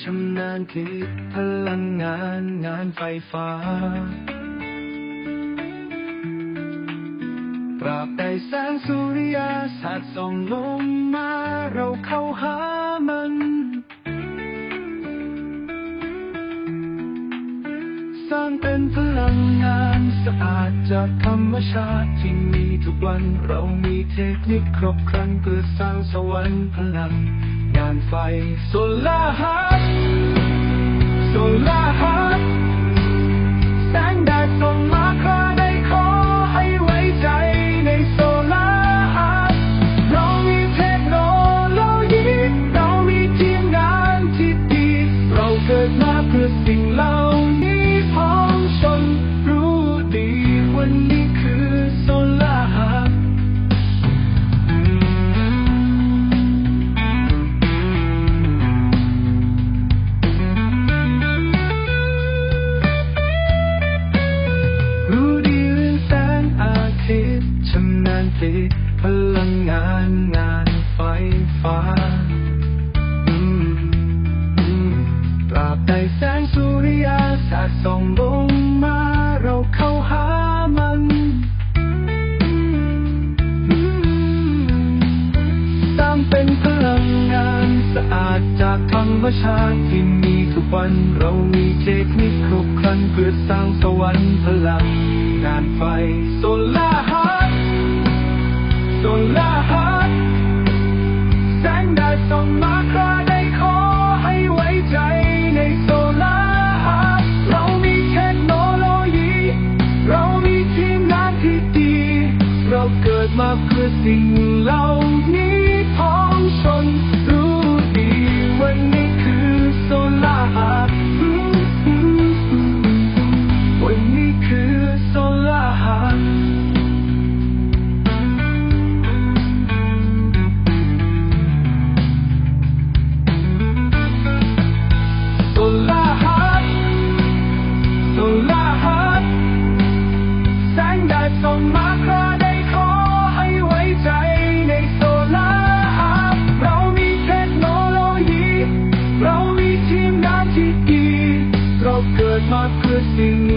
ชำนาญคือพลังงานงานไฟฟ้าตราบใดแสงสุริยาสาดส่องลงมาเราเข้าหามัน สร้างเป็นพลังงานสะอาดจากธรรมชาติที่มีทุกวันเรามีเทคนิคครบครันเพื่อสร้างสวรรค์พลัง การไฟโซลาร์ฮัทโซลาร์ฮัทแสงแดดส่องมาคราได้ขอให้ไว้ใจในโซลาร์ฮัทเรามีเทคโนโลยีเรามีทีมงานที่ดี เราเกิดมา สาดส่องลงมาเราเข้าหามันอืมสร้างเป็นพลังงานสะอาดจากธรรมชาติที่มีทุกวันเรามีเทคนิคครบครันเพื่อสร้างสวรรค์พลังงานไฟโซลาร์ มาเพื่อสิ่งเหล่านี้พ้องชน รู้ดีวันนี้คือโซลาร์วันนี้คือโซลาร์โซลาร์โซลาร์แสงแดดส่องมาครไมี